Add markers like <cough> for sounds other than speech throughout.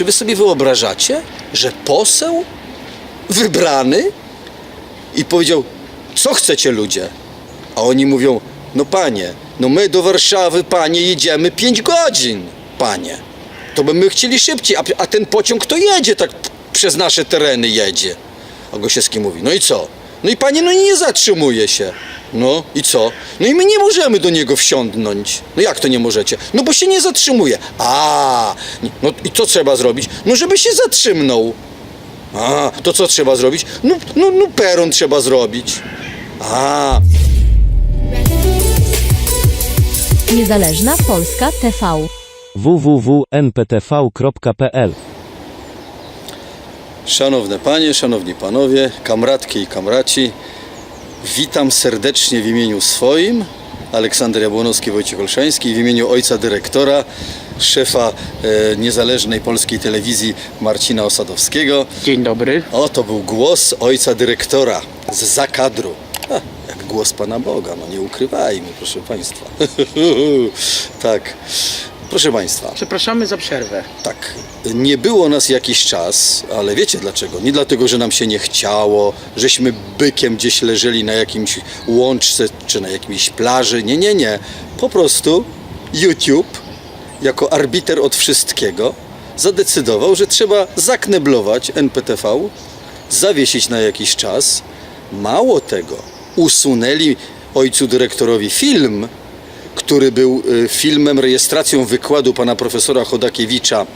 Czy wy sobie wyobrażacie, że poseł wybrany i powiedział, co chcecie ludzie? A oni mówią, no panie, no my do Warszawy, panie, jedziemy 5 godzin, panie. To by my chcieli szybciej, a, a ten pociąg to jedzie, tak przez nasze tereny jedzie. A Gosiewski mówi, no i co? No i panie, no nie zatrzymuje się. No i co? No i my nie możemy do niego wsiądnąć. No jak to nie możecie? No bo się nie zatrzymuje. A, no i co trzeba zrobić? No żeby się zatrzymnął. A, to co trzeba zrobić? No, no, no peron trzeba zrobić. A, Niezależna Polska TV. www.nptv.pl Szanowne panie, szanowni panowie, kamratki i kamraci, witam serdecznie w imieniu swoim, Aleksander Jabłonowski, Wojciech Olszański, i w imieniu ojca dyrektora, szefa e, niezależnej polskiej telewizji Marcina Osadowskiego. Dzień dobry. O, to był głos ojca dyrektora z zakadru. A, jak głos Pana Boga, no nie ukrywajmy, proszę Państwa. <laughs> tak, proszę Państwa. Przepraszamy za przerwę. Tak, nie było nas jakiś czas, ale wiecie dlaczego? Nie dlatego, że nam się nie chciało, żeśmy bykiem gdzieś leżeli na jakimś łączce czy na jakiejś plaży. Nie, nie, nie. Po prostu YouTube, jako arbiter od wszystkiego, zadecydował, że trzeba zakneblować NPTV, zawiesić na jakiś czas. Mało tego, usunęli ojcu dyrektorowi film, który był y, filmem, rejestracją wykładu pana profesora Chodakiewicza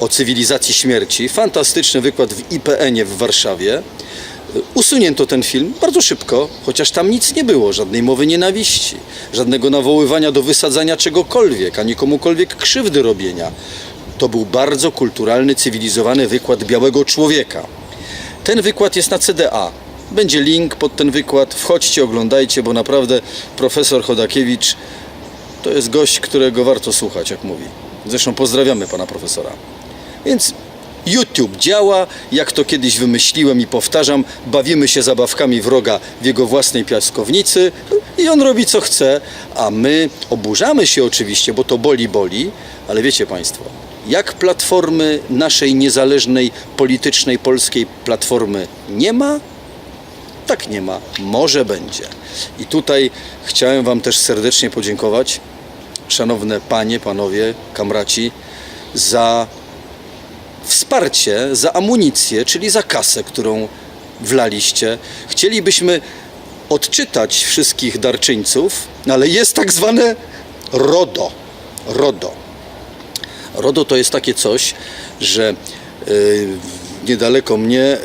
o cywilizacji śmierci. Fantastyczny wykład w IPN-ie w Warszawie. Y, Usunięto ten film bardzo szybko, chociaż tam nic nie było, żadnej mowy nienawiści, żadnego nawoływania do wysadzania czegokolwiek, ani komukolwiek krzywdy robienia. To był bardzo kulturalny, cywilizowany wykład białego człowieka. Ten wykład jest na CDA. Będzie link pod ten wykład. Wchodźcie, oglądajcie, bo naprawdę profesor Chodakiewicz to jest gość, którego warto słuchać, jak mówi. Zresztą pozdrawiamy pana profesora. Więc YouTube działa, jak to kiedyś wymyśliłem i powtarzam, bawimy się zabawkami wroga w jego własnej piaskownicy i on robi co chce, a my oburzamy się oczywiście, bo to boli, boli, ale wiecie państwo, jak platformy naszej niezależnej, politycznej, polskiej platformy nie ma, tak nie ma, może będzie. I tutaj chciałem Wam też serdecznie podziękować, szanowne panie, panowie, kamraci, za wsparcie, za amunicję, czyli za kasę, którą wlaliście. Chcielibyśmy odczytać wszystkich darczyńców, ale jest tak zwane RODO. RODO. RODO to jest takie coś, że y, niedaleko mnie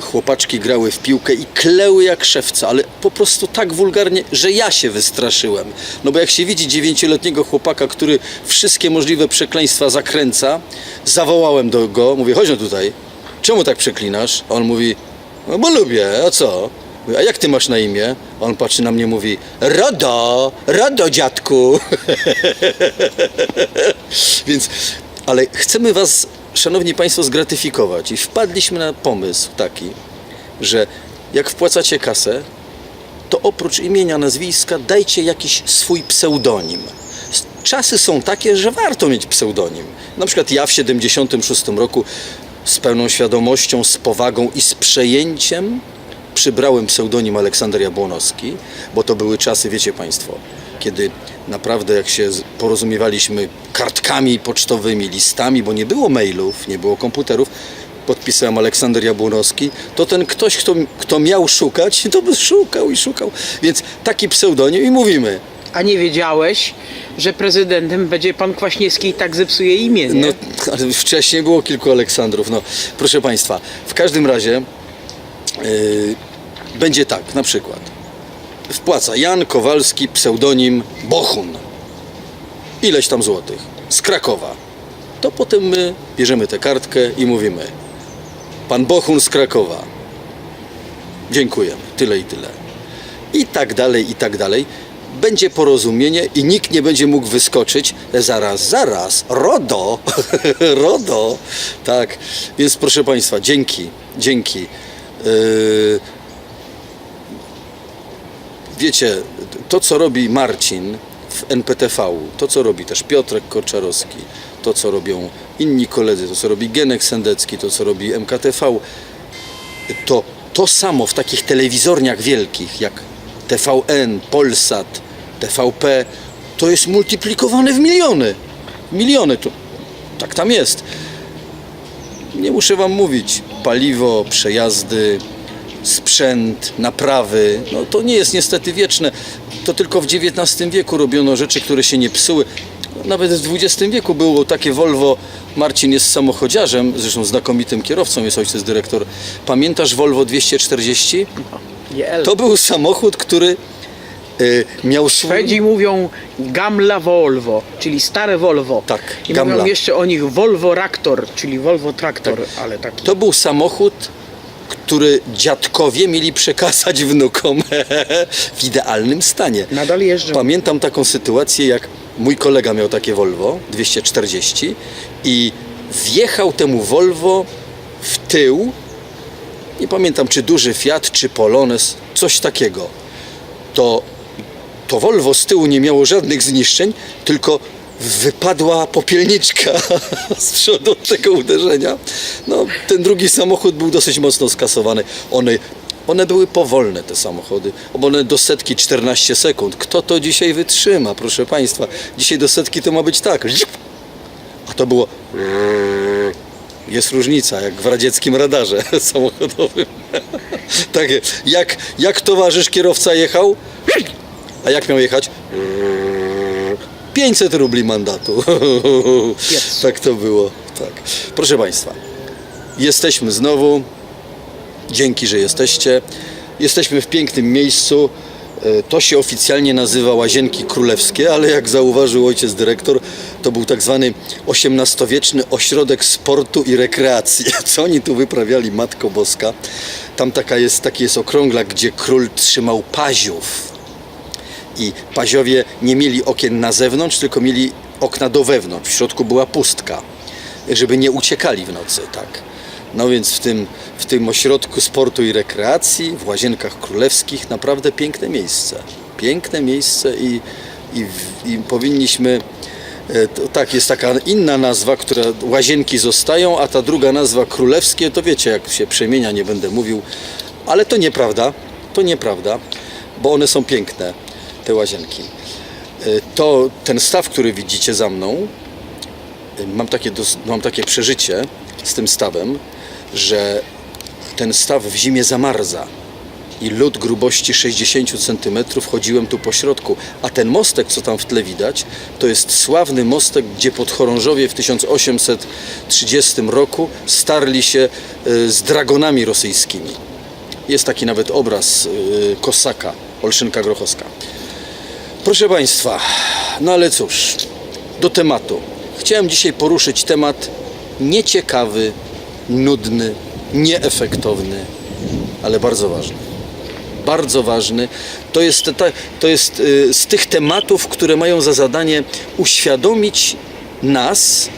chłopaczki grały w piłkę i kleły jak szewca, ale po prostu tak wulgarnie, że ja się wystraszyłem. No bo jak się widzi dziewięcioletniego chłopaka, który wszystkie możliwe przekleństwa zakręca, zawołałem do go, mówię, chodź no tutaj, czemu tak przeklinasz? A on mówi, no bo lubię, a co? A jak ty masz na imię? On patrzy na mnie mówi, Rodo, Rodo dziadku. <laughs> Więc, ale chcemy Was, Szanowni Państwo, zgratyfikować i wpadliśmy na pomysł taki, że jak wpłacacie kasę, to oprócz imienia, nazwiska dajcie jakiś swój pseudonim. Czasy są takie, że warto mieć pseudonim. Na przykład ja w 76 roku z pełną świadomością, z powagą i z przejęciem przybrałem pseudonim Aleksander Jabłonowski, bo to były czasy, wiecie Państwo, kiedy naprawdę jak się porozumiewaliśmy kartkami pocztowymi, listami, bo nie było mailów, nie było komputerów, podpisałem Aleksander Jabłonowski, to ten ktoś, kto, kto miał szukać, to by szukał i szukał. Więc taki pseudonim i mówimy, A nie wiedziałeś, że prezydentem będzie pan Kwaśniewski i tak zepsuje imię, nie? No, ale wcześniej było kilku Aleksandrów. No, proszę Państwa, w każdym razie yy, będzie tak, na przykład. Wpłaca Jan Kowalski, pseudonim Bochun. Ileś tam złotych. Z Krakowa. To potem my bierzemy tę kartkę i mówimy Pan Bochun z Krakowa. Dziękujemy. Tyle i tyle. I tak dalej, i tak dalej. Będzie porozumienie i nikt nie będzie mógł wyskoczyć. Zaraz, zaraz, RODO, <laughs> RODO. Tak, więc proszę Państwa, dzięki, dzięki. Yy, wiecie, to co robi Marcin w NPTV, to co robi też Piotrek Korczarowski, to co robią inni koledzy, to co robi Genek Sendecki, to co robi MKTV, to to samo w takich telewizorniach wielkich jak TVN, Polsat, TVP, to jest multiplikowane w miliony. Miliony, to tak tam jest. Nie muszę wam mówić, paliwo, przejazdy, sprzęt, naprawy, no to nie jest niestety wieczne. To tylko w XIX wieku robiono rzeczy, które się nie psuły. Nawet w XX wieku było takie Volvo, Marcin jest samochodziarzem, zresztą znakomitym kierowcą, jest ojciec dyrektor. Pamiętasz Volvo 240? GL. To był samochód, który y, miał swój... Szwedzi mówią Gamla Volvo, czyli stare Volvo. Tak, I Gamla. mówią jeszcze o nich Volvo Raptor, czyli Volvo Traktor, ale taki. To był samochód, który dziadkowie mieli przekazać wnukom <laughs> w idealnym stanie. Nadal jeżdżą. Pamiętam taką sytuację, jak mój kolega miał takie Volvo 240 i wjechał temu Volvo w tył, nie pamiętam czy duży Fiat, czy Polones, coś takiego. To, to Volvo z tyłu nie miało żadnych zniszczeń, tylko wypadła popielniczka <laughs> z przodu od tego uderzenia. No, ten drugi samochód był dosyć mocno skasowany. One, one były powolne, te samochody, bo one do setki 14 sekund. Kto to dzisiaj wytrzyma, proszę Państwa? Dzisiaj do setki to ma być tak. A to było... Jest różnica, jak w radzieckim radarze <laughs> samochodowym. <laughs> Takie, jak, jak towarzysz kierowca jechał, a jak miał jechać? 500 rubli mandatu. <laughs> Jest. tak to było. Tak. Proszę Państwa, jesteśmy znowu. Dzięki, że jesteście. Jesteśmy w pięknym miejscu. E, To się oficjalnie nazywa Łazienki Królewskie, ale jak zauważył ojciec dyrektor, to był tak zwany XVIII-wieczny ośrodek sportu i rekreacji. <laughs> Co oni tu wyprawiali, Matko Boska? Tam taka jest, taki jest okrąglak, gdzie król trzymał paziów i paziowie nie mieli okien na zewnątrz, tylko mieli okna do wewnątrz. W środku była pustka, żeby nie uciekali w nocy, tak. No więc w tym, w tym ośrodku sportu i rekreacji, w Łazienkach Królewskich, naprawdę piękne miejsce. Piękne miejsce i, i, i powinniśmy... e, To, tak, jest taka inna nazwa, która łazienki zostają, a ta druga nazwa królewskie, to wiecie, jak się przemienia, nie będę mówił, ale to nieprawda, to nieprawda, bo one są piękne, te łazienki. E, To ten staw, który widzicie za mną, e, mam takie, mam takie przeżycie z tym stawem, że ten staw w zimie zamarza i lód grubości 60 cm chodziłem tu po środku, a ten mostek, co tam w tle widać, to jest sławny mostek, gdzie podchorążowie w 1830 roku starli się e, z dragonami rosyjskimi. Jest taki nawet obraz y, Kosaka, Olszynka Grochowska. Proszę Państwa, no ale cóż, do tematu. Chciałem dzisiaj poruszyć temat nieciekawy, nudny, nieefektowny, ale bardzo ważny. Bardzo ważny. To jest, to jest y, z tych tematów, które mają za zadanie uświadomić nas,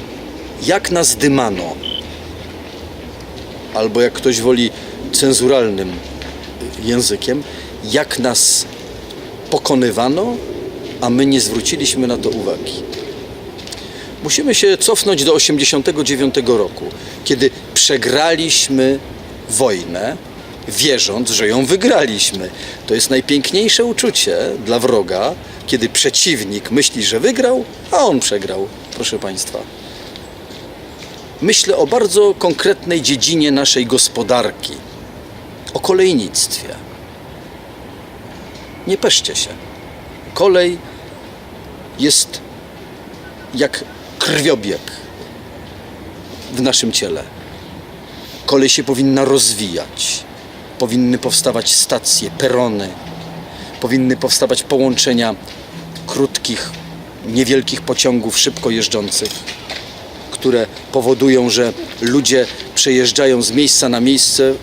jak nas dymano albo jak ktoś woli cenzuralnym językiem, jak nas pokonywano, a my nie zwróciliśmy na to uwagi. Musimy się cofnąć do 89 roku, kiedy przegraliśmy wojnę, wierząc, że ją wygraliśmy. To jest najpiękniejsze uczucie dla wroga, kiedy przeciwnik myśli, że wygrał, a on przegrał, proszę Państwa. Myślę o bardzo konkretnej dziedzinie naszej gospodarki, o kolejnictwie. Nie peszcie się. Kolej jest jak krwiobieg w naszym ciele. Kolej się powinna rozwijać. Powinny powstawać stacje, perony. Powinny powstawać połączenia krótkich, niewielkich pociągów szybko jeżdżących które powodują, że ludzie przejeżdżają z miejsca na miejsce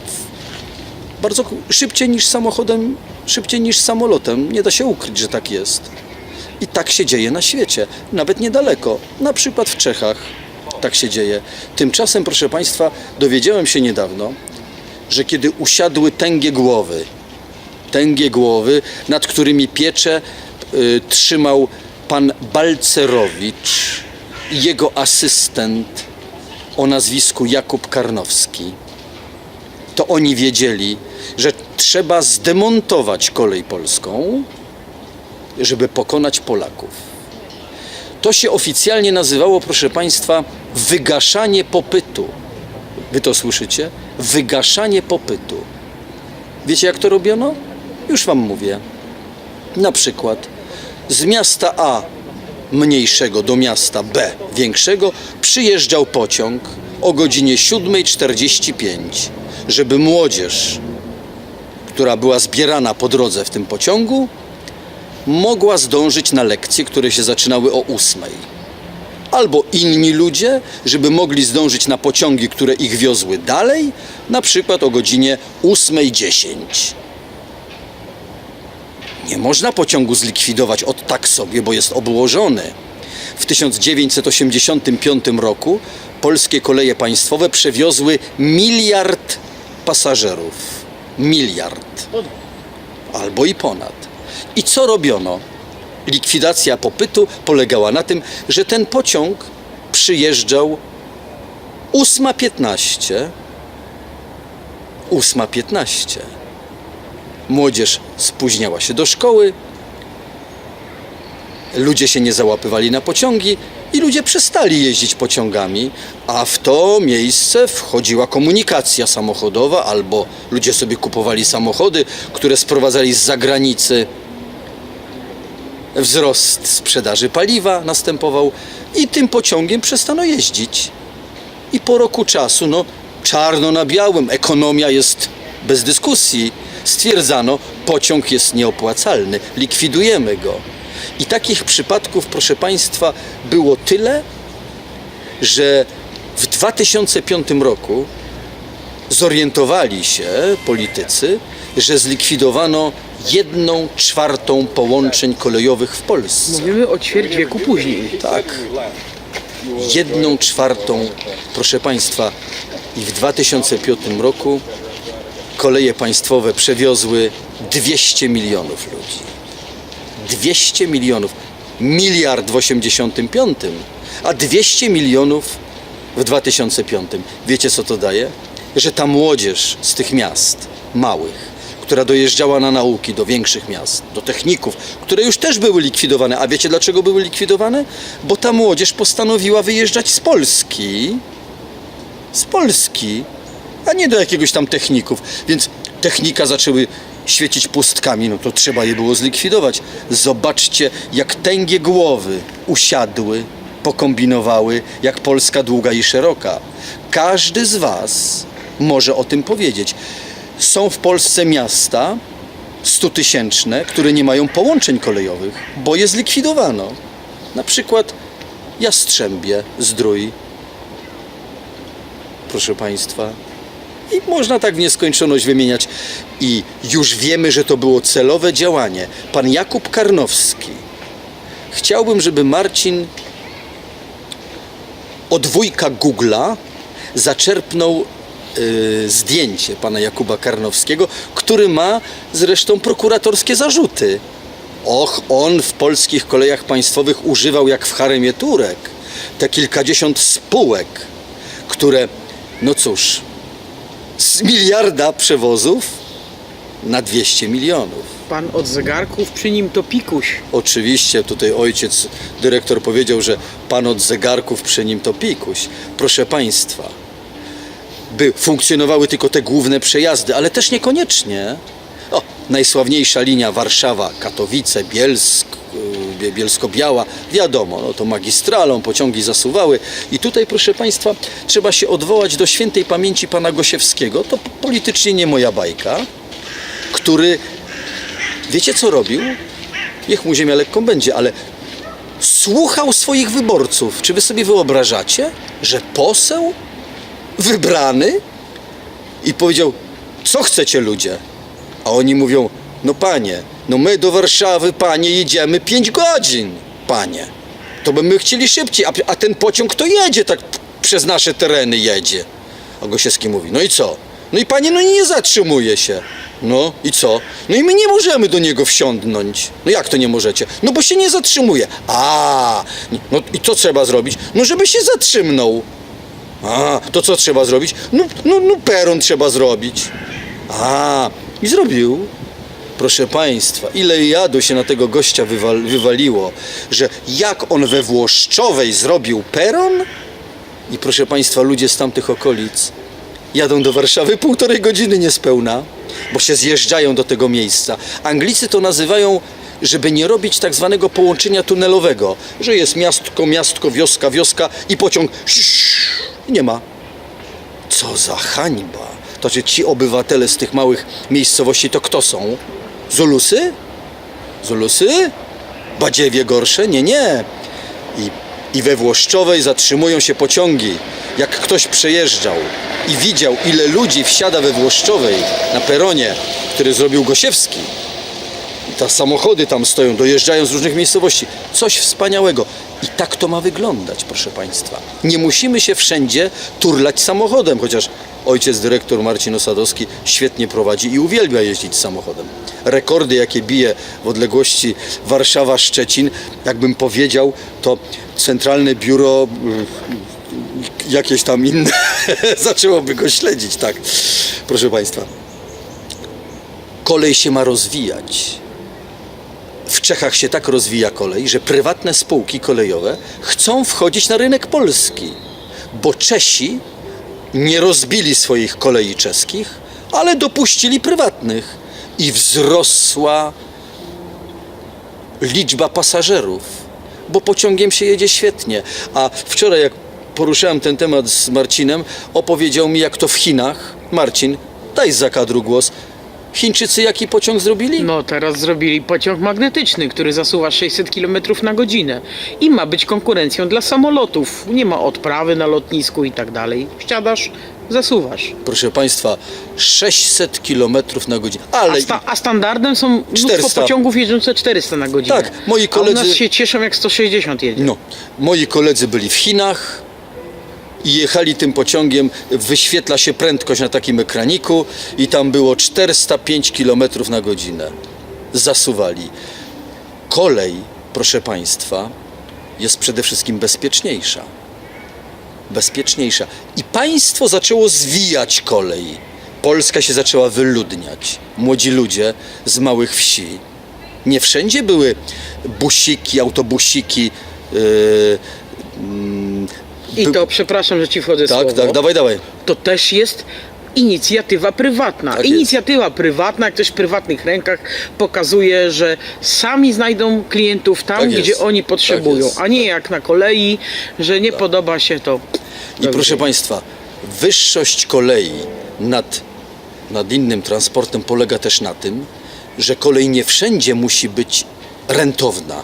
bardzo szybciej niż samochodem, szybciej niż samolotem. Nie da się ukryć, że tak jest. I tak się dzieje na świecie, nawet niedaleko, na przykład w Czechach. Tak się dzieje. Tymczasem, proszę Państwa, dowiedziałem się niedawno, że kiedy usiadły tęgie głowy, tęgie głowy, nad którymi piecze y, trzymał pan Balcerowicz, i jego asystent o nazwisku Jakub Karnowski, to oni wiedzieli, że trzeba zdemontować kolej polską, żeby pokonać Polaków. To się oficjalnie nazywało, proszę Państwa, wygaszanie popytu. Wy to słyszycie? Wygaszanie popytu. Wiecie, jak to robiono? Już Wam mówię. Na przykład z miasta A mniejszego do miasta B większego przyjeżdżał pociąg o godzinie 7.45, żeby młodzież, która była zbierana po drodze w tym pociągu, mogła zdążyć na lekcje, które się zaczynały o 8. Albo inni ludzie, żeby mogli zdążyć na pociągi, które ich wiozły dalej, na przykład o godzinie 8.10. Nie można pociągu zlikwidować od tak sobie, bo jest obłożony. W 1985 roku polskie koleje państwowe przewiozły miliard pasażerów. Miliard. Albo i ponad. I co robiono? Likwidacja popytu polegała na tym, że ten pociąg przyjeżdżał 8.15. 8.15 młodzież spóźniała się do szkoły, ludzie się nie załapywali na pociągi i ludzie przestali jeździć pociągami, a w to miejsce wchodziła komunikacja samochodowa albo ludzie sobie kupowali samochody, które sprowadzali z zagranicy. Wzrost sprzedaży paliwa następował i tym pociągiem przestano jeździć. I po roku czasu, no czarno na białym, ekonomia jest bez dyskusji. Stwierdzano, pociąg jest nieopłacalny, likwidujemy go. I takich przypadków, proszę Państwa, było tyle, że w 2005 roku zorientowali się politycy, że zlikwidowano jedną czwartą połączeń kolejowych w Polsce. Mówimy o ćwierć wieku później. Tak. Jedną czwartą, proszę Państwa, i w 2005 roku koleje państwowe przewiozły 200 milionów ludzi. 200 milionów. Miliard w 85, a 200 milionów w 2005. Wiecie co to daje? Że ta młodzież z tych miast małych, która dojeżdżała na nauki do większych miast, do techników, które już też były likwidowane. A wiecie dlaczego były likwidowane? Bo ta młodzież postanowiła wyjeżdżać z Polski. Z Polski, a nie do jakiegoś tam techników. Więc technika zaczęły świecić pustkami, no to trzeba je było zlikwidować. Zobaczcie, jak tęgie głowy usiadły, pokombinowały, jak Polska długa i szeroka. Każdy z Was może o tym powiedzieć. Są w Polsce miasta stutysięczne, które nie mają połączeń kolejowych, bo je zlikwidowano. Na przykład Jastrzębie, Zdrój, proszę Państwa. I można tak w nieskończoność wymieniać. I już wiemy, że to było celowe działanie. Pan Jakub Karnowski. Chciałbym, żeby Marcin od wujka Google'a zaczerpnął zdjęcie pana Jakuba Karnowskiego, który ma zresztą prokuratorskie zarzuty. Och, on w polskich kolejach państwowych używał jak w haremie Turek te kilkadziesiąt spółek, które, no cóż, z miliarda przewozów na 200 milionów. Pan od zegarków, przy nim to pikuś. Oczywiście tutaj ojciec, dyrektor powiedział, że pan od zegarków przy nim to pikuś. Proszę państwa, by funkcjonowały tylko te główne przejazdy, ale też niekoniecznie. O, najsławniejsza linia Warszawa, Katowice, Bielsk, yy, Bielsko-Biała, wiadomo, no to magistralą pociągi zasuwały. I tutaj, proszę Państwa, trzeba się odwołać do świętej pamięci pana Gosiewskiego. To politycznie nie moja bajka, który, wiecie co robił? Niech mu ziemia lekką będzie, ale słuchał swoich wyborców. Czy wy sobie wyobrażacie, że poseł wybrany i powiedział, co chcecie ludzie? A oni mówią, no panie, no my do Warszawy, panie, jedziemy 5 godzin, panie. To by my chcieli szybciej, a, a ten pociąg to jedzie, tak przez nasze tereny jedzie. A Gosiewski mówi, no i co? No i panie, no nie zatrzymuje się. No i co? No i my nie możemy do niego wsiądnąć. No jak to nie możecie? No bo się nie zatrzymuje. A, no i co trzeba zrobić? No żeby się zatrzymnął. A, to co trzeba zrobić? No, no, no peron trzeba zrobić. A, i zrobił. Proszę Państwa, ile jadu się na tego gościa wywal, wywaliło, że jak on we Włoszczowej zrobił peron? I proszę Państwa, ludzie z tamtych okolic jadą do Warszawy półtorej godziny niespełna, bo się zjeżdżają do tego miejsca. Anglicy to nazywają, żeby nie robić tak zwanego połączenia tunelowego, że jest miastko, miastko, wioska, wioska i pociąg nie ma. Co za hańba. To czy ci obywatele z tych małych miejscowości to kto są? Zulusy? Zulusy? Badziewie gorsze? Nie, nie. I, I we Włoszczowej zatrzymują się pociągi. Jak ktoś przejeżdżał i widział, ile ludzi wsiada we Włoszczowej na peronie, który zrobił Gosiewski, te samochody tam stoją, dojeżdżają z różnych miejscowości. Coś wspaniałego. I tak to ma wyglądać, proszę Państwa. Nie musimy się wszędzie turlać samochodem, chociaż ojciec dyrektor Marcin Osadowski świetnie prowadzi i uwielbia jeździć samochodem. Rekordy, jakie bije w odległości Warszawa-Szczecin, jakbym powiedział, to Centralne Biuro y, jakieś tam inne <laughs> zaczęłoby go śledzić, tak. Proszę Państwa, kolej się ma rozwijać. W Czechach się tak rozwija kolej, że prywatne spółki kolejowe chcą wchodzić na rynek polski, bo Czesi nie rozbili swoich kolei czeskich, ale dopuścili prywatnych i wzrosła liczba pasażerów, bo pociągiem się jedzie świetnie. A wczoraj, jak poruszałem ten temat z Marcinem, opowiedział mi, jak to w Chinach. Marcin, daj za kadru głos. Chińczycy jaki pociąg zrobili? No teraz zrobili pociąg magnetyczny, który zasuwa 600 km na godzinę i ma być konkurencją dla samolotów. Nie ma odprawy na lotnisku i tak dalej. Wsiadasz, zasuwasz. Proszę Państwa, 600 km na godzinę. Ale A, sta- a standardem są mnóstwo 400. pociągów jeżdżące 400 na godzinę. Tak, moi A u koledzy- nas się cieszą jak 160 jedzie. no, moi koledzy byli w Chinach i jechali tym pociągiem. Wyświetla się prędkość na takim ekraniku i tam było 405 km na godzinę. Zasuwali. Kolej, proszę Państwa, jest przede wszystkim bezpieczniejsza. Bezpieczniejsza. I państwo zaczęło zwijać kolej. Polska się zaczęła wyludniać. Młodzi ludzie z małych wsi. Nie wszędzie były busiki, autobusiki. Yy, mm, I to, przepraszam, że ci wchodzę Tak, słowo, tak, dawaj, dawaj. to też jest inicjatywa prywatna. Tak jest. inicjatywa prywatna, jak ktoś w prywatnych rękach pokazuje, że sami znajdą klientów tam, Tak jest. gdzie oni potrzebują, Tak jest. a nie jak na kolei, że nie podoba się to. I proszę Państwa, wyższość kolei nad, nad innym transportem polega też na tym, że kolej nie wszędzie musi być rentowna.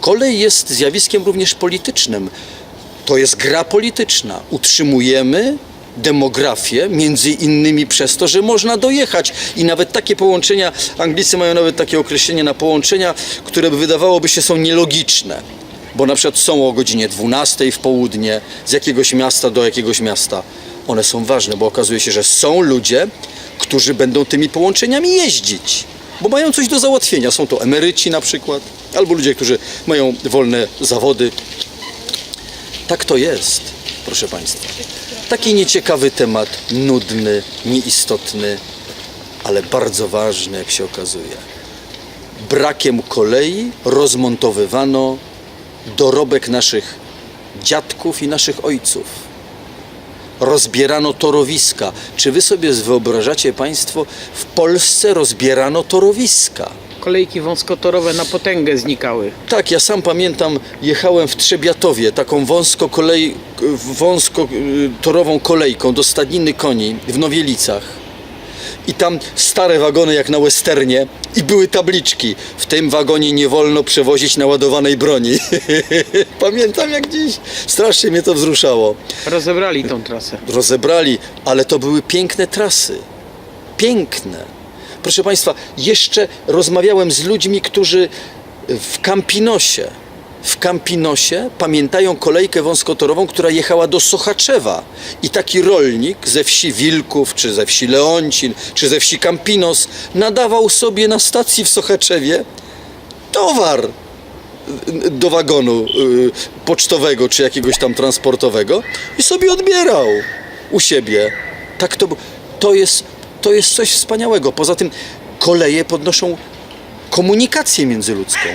Kolej jest zjawiskiem również politycznym. To jest gra polityczna. Utrzymujemy demografię, między innymi przez to, że można dojechać. I nawet takie połączenia, Anglicy mają nawet takie określenie na połączenia, które by wydawałoby się są nielogiczne. Bo na przykład są o godzinie 12 w południe z jakiegoś miasta do jakiegoś miasta. One są ważne, bo okazuje się, że są ludzie, którzy będą tymi połączeniami jeździć, bo mają coś do załatwienia. Są to emeryci na przykład, albo ludzie, którzy mają wolne zawody. Tak to jest, proszę Państwa. Taki nieciekawy temat, nudny, nieistotny, ale bardzo ważny, jak się okazuje. Brakiem kolei rozmontowywano dorobek naszych dziadków i naszych ojców. Rozbierano torowiska. Czy wy sobie wyobrażacie Państwo, w Polsce rozbierano torowiska? Kolejki wąskotorowe na potęgę znikały. Tak, ja sam pamiętam, jechałem w Trzebiatowie taką wąsko kolej, wąsko y, kolejką do stadniny koni w Nowielicach. I tam stare wagony jak na westernie i były tabliczki. W tym wagonie nie wolno przewozić naładowanej broni. <laughs> Pamiętam jak dziś. Strasznie mnie to wzruszało. Rozebrali tą trasę. Rozebrali, ale to były piękne trasy. Piękne. Proszę Państwa, jeszcze rozmawiałem z ludźmi, którzy w Campinosie, w Campinosie pamiętają kolejkę wąskotorową, która jechała do Sochaczewa. I taki rolnik ze wsi Wilków, czy ze wsi Leoncin, czy ze wsi Campinos nadawał sobie na stacji w Sochaczewie towar do wagonu y, pocztowego czy jakiegoś tam transportowego i sobie odbierał u siebie. Tak to, to, jest, to jest coś wspaniałego. Poza tym koleje podnoszą komunikację międzyludzką.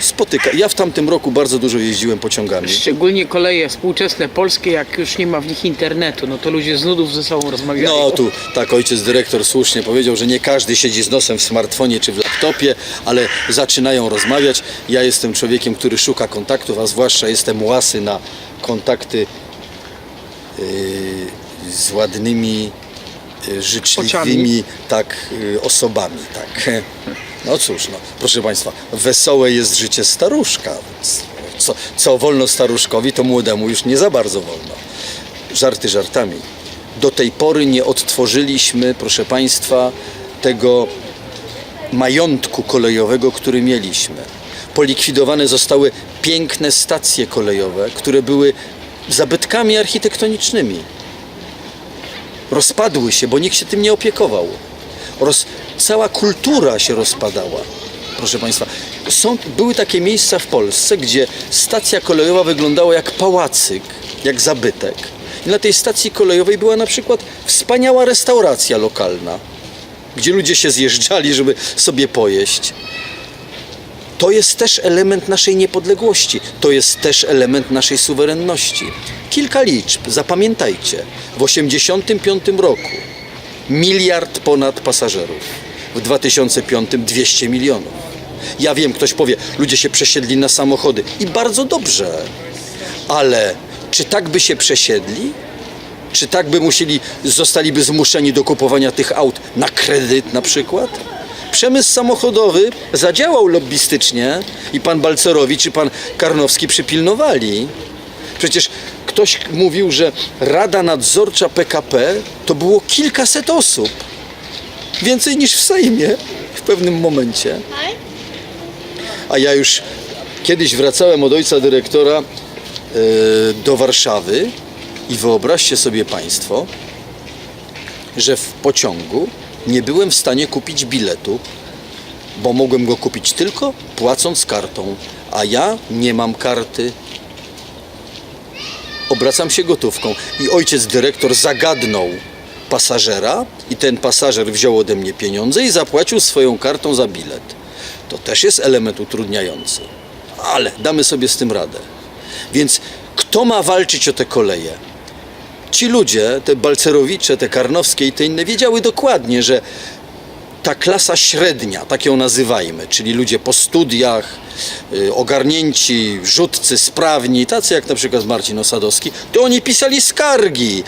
Spotyka. Ja w tamtym roku bardzo dużo jeździłem pociągami. Szczególnie koleje współczesne polskie, jak już nie ma w nich internetu, no to ludzie z nudów ze sobą rozmawiają. No tu tak ojciec dyrektor słusznie powiedział, że nie każdy siedzi z nosem w smartfonie czy w laptopie, ale zaczynają rozmawiać. Ja jestem człowiekiem, który szuka kontaktów, a zwłaszcza jestem łasy na kontakty yy, z ładnymi, życzliwymi tak, yy, osobami. Tak. No cóż, no, proszę Państwa, wesołe jest życie staruszka. Co, co wolno staruszkowi, to młodemu już nie za bardzo wolno żarty żartami. Do tej pory nie odtworzyliśmy, proszę Państwa, tego majątku kolejowego, który mieliśmy. Polikwidowane zostały piękne stacje kolejowe, które były zabytkami architektonicznymi. Rozpadły się, bo nikt się tym nie opiekował. Roz, cała kultura się rozpadała. Proszę Państwa, są, były takie miejsca w Polsce, gdzie stacja kolejowa wyglądała jak pałacyk, jak zabytek. I na tej stacji kolejowej była na przykład wspaniała restauracja lokalna, gdzie ludzie się zjeżdżali, żeby sobie pojeść. To jest też element naszej niepodległości, to jest też element naszej suwerenności. Kilka liczb, zapamiętajcie. W 1985 roku miliard ponad pasażerów. W 2005 200 milionów. Ja wiem, ktoś powie, ludzie się przesiedli na samochody i bardzo dobrze. Ale czy tak by się przesiedli? Czy tak by musieli, zostaliby zmuszeni do kupowania tych aut na kredyt na przykład? Przemysł samochodowy zadziałał lobbystycznie i pan Balcerowicz i pan Karnowski przypilnowali. Przecież ktoś mówił, że Rada Nadzorcza PKP to było kilkaset osób. Więcej niż w Sejmie w pewnym momencie. A ja już kiedyś wracałem od ojca dyrektora e, do Warszawy i wyobraźcie sobie Państwo, że w pociągu nie byłem w stanie kupić biletu, bo mogłem go kupić tylko płacąc kartą, a ja nie mam karty. Obracam się gotówką i ojciec dyrektor zagadnął pasażera i ten pasażer wziął ode mnie pieniądze i zapłacił swoją kartą za bilet. To też jest element utrudniający, ale damy sobie z tym radę. Więc kto ma walczyć o te koleje? Ci ludzie, te Balcerowicze, te Karnowskie i te inne, wiedziały dokładnie, że ta klasa średnia, tak ją nazywajmy, czyli ludzie po studiach, y, ogarnięci, rzutcy, sprawni, tacy jak na przykład Marcin Osadowski, to oni pisali skargi,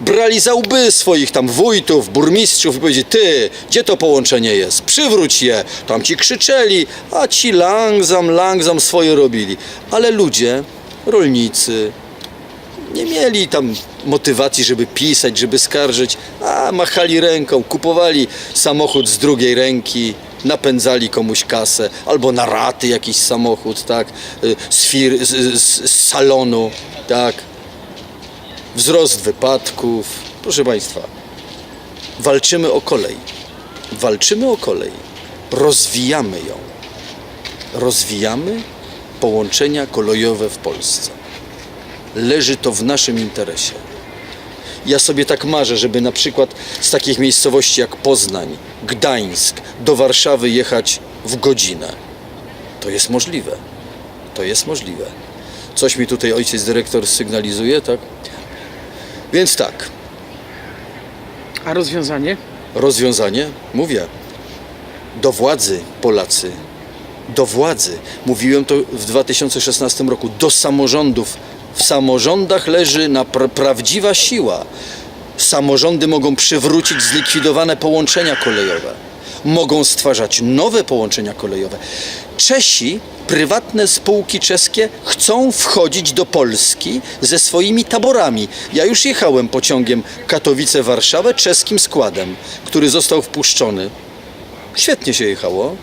brali za łby swoich tam wójtów, burmistrzów i powiedzieli, ty, gdzie to połączenie jest? Przywróć je. Tam ci krzyczeli, a ci langzam, langzam swoje robili. Ale ludzie, rolnicy, nie mieli tam motywacji, żeby pisać, żeby skarżyć, machali ręką, kupowali samochód z drugiej ręki, napędzali komuś kasę, albo na raty jakiś samochód, tak, y, z, fir, z, z, z salonu, tak. Wzrost wypadków. Proszę Państwa, walczymy o kolej. Walczymy o kolej. Rozwijamy ją. Rozwijamy połączenia kolejowe w Polsce leży to w naszym interesie. Ja sobie tak marzę, żeby na przykład z takich miejscowości jak Poznań, Gdańsk do Warszawy jechać w godzinę. To jest możliwe. To jest możliwe. Coś mi tutaj ojciec dyrektor sygnalizuje, tak? Więc tak, A rozwiązanie? rozwiązanie, mówię, do władzy Polacy, do władzy, mówiłem to w 2016 roku, do samorządów. W samorządach leży na pra- prawdziwa siła. Samorządy mogą przywrócić zlikwidowane połączenia kolejowe. Mogą stwarzać nowe połączenia kolejowe. Czesi, prywatne spółki czeskie chcą wchodzić do Polski ze swoimi taborami. Ja już jechałem pociągiem Katowice-Warszawę czeskim składem, który został wpuszczony. Świetnie się jechało.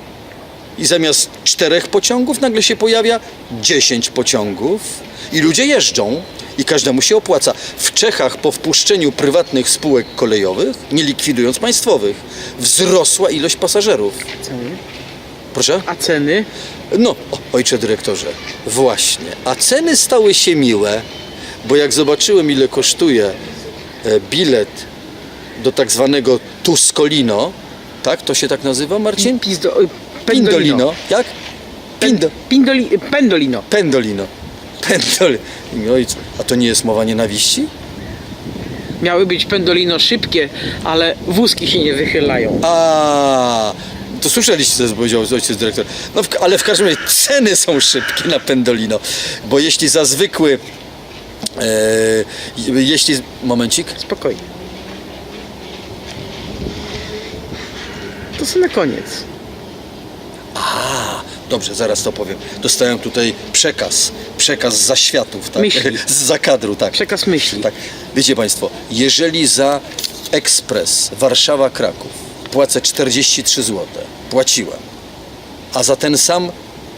I zamiast czterech pociągów nagle się pojawia 10 pociągów i ludzie jeżdżą i każdemu się opłaca. W Czechach po wpuszczeniu prywatnych spółek kolejowych, nie likwidując państwowych, wzrosła ilość pasażerów. Ceny. Proszę? A ceny? No, o, ojcze dyrektorze, właśnie. A ceny stały się miłe, bo jak zobaczyłem, ile kosztuje e, bilet do tak zwanego Tuscolino, tak? To się tak nazywa, Marcin? Pizdo, Pindolino. Jak? Pindo, Pindoli, pendolino. pendolino. No co? A to nie jest mowa nienawiści? Miały być pendolino szybkie, ale wózki się nie wychylają. A, to słyszeliście, co powiedział ojciec dyrektor. No, w, ale w każdym razie ceny są szybkie na Pendolino, bo jeśli za zwykły, e, jeśli, momencik, Spokojnie. To co na koniec. A, dobrze, zaraz to powiem. Dostałem tutaj przekaz, przekaz z zaświatów, tak? Myśli. <laughs> z zakadru, tak. Przekaz myśli. Tak, wiecie Państwo, jeżeli za ekspres Warszawa-Kraków płacę 43 zł, płaciłem, a za ten sam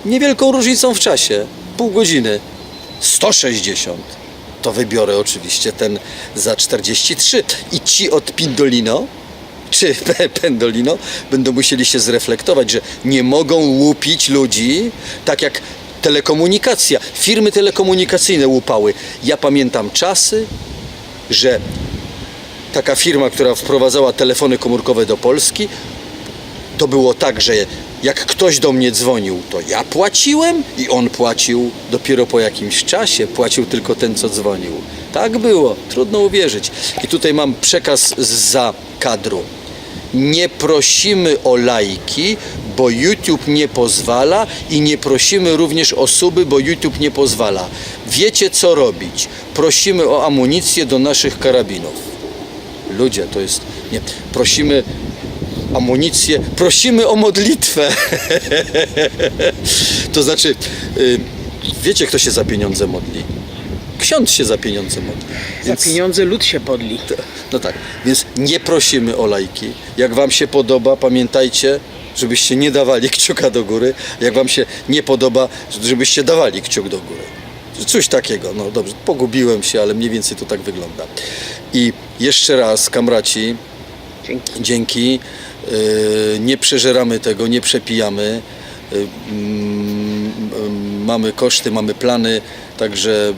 niewielką różnicą w czasie, pół godziny, 160, to wybiorę oczywiście ten za 43. I ci od Pindolino, czy <laughs> Pendolino, będą musieli się zreflektować, że nie mogą łupić ludzi tak jak telekomunikacja. Firmy telekomunikacyjne łupały. Ja pamiętam czasy, że taka firma, która wprowadzała telefony komórkowe do Polski, to było tak, że jak ktoś do mnie dzwonił, to ja płaciłem i on płacił dopiero po jakimś czasie. Płacił tylko ten, co dzwonił. Tak było, trudno uwierzyć. I tutaj mam przekaz za kadru. Nie prosimy o lajki, bo YouTube nie pozwala i nie prosimy również o suby, bo YouTube nie pozwala. Wiecie co robić? Prosimy o amunicję do naszych karabinów. Ludzie, to jest. Nie, prosimy amunicję, prosimy o modlitwę. <laughs> to znaczy, y, wiecie, kto się za pieniądze modli? Ksiądz się za pieniądze modli. Za Więc- pieniądze lud się podli. No tak, więc nie prosimy o lajki. Jak Wam się podoba, pamiętajcie, żebyście nie dawali kciuka do góry. Jak Wam się nie podoba, żebyście dawali kciuk do góry. Coś takiego, no dobrze, pogubiłem się, ale mniej więcej to tak wygląda. I jeszcze raz, kamraci, Dzięki. dzięki. Yy, nie przeżeramy tego, nie przepijamy. Yy, mamy koszty, mamy plany, także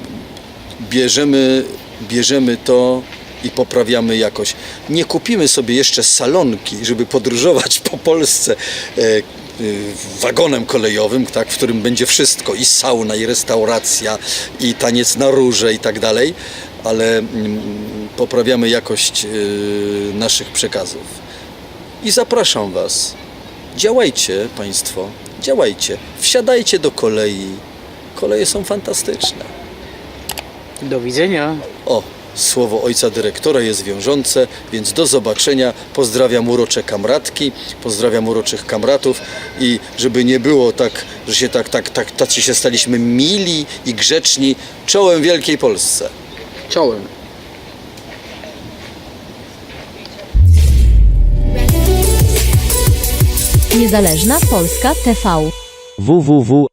bierzemy, bierzemy to i poprawiamy jakoś. Nie kupimy sobie jeszcze salonki, żeby podróżować po Polsce e, e, wagonem kolejowym, tak, w którym będzie wszystko i sauna, i restauracja, i taniec na róże i tak dalej, ale mm, poprawiamy jakość e, naszych przekazów. I zapraszam Was. Działajcie Państwo, działajcie. Wsiadajcie do kolei. Koleje są fantastyczne. Do widzenia. O, słowo ojca dyrektora jest wiążące, więc do zobaczenia. Pozdrawiam urocze kamratki, pozdrawiam uroczych kamratów i żeby nie było tak, że się tak, tak, tak, tacy się staliśmy mili i grzeczni, czołem Wielkiej Polsce. Czołem. Niezależna Polska TV. www.nptv.pl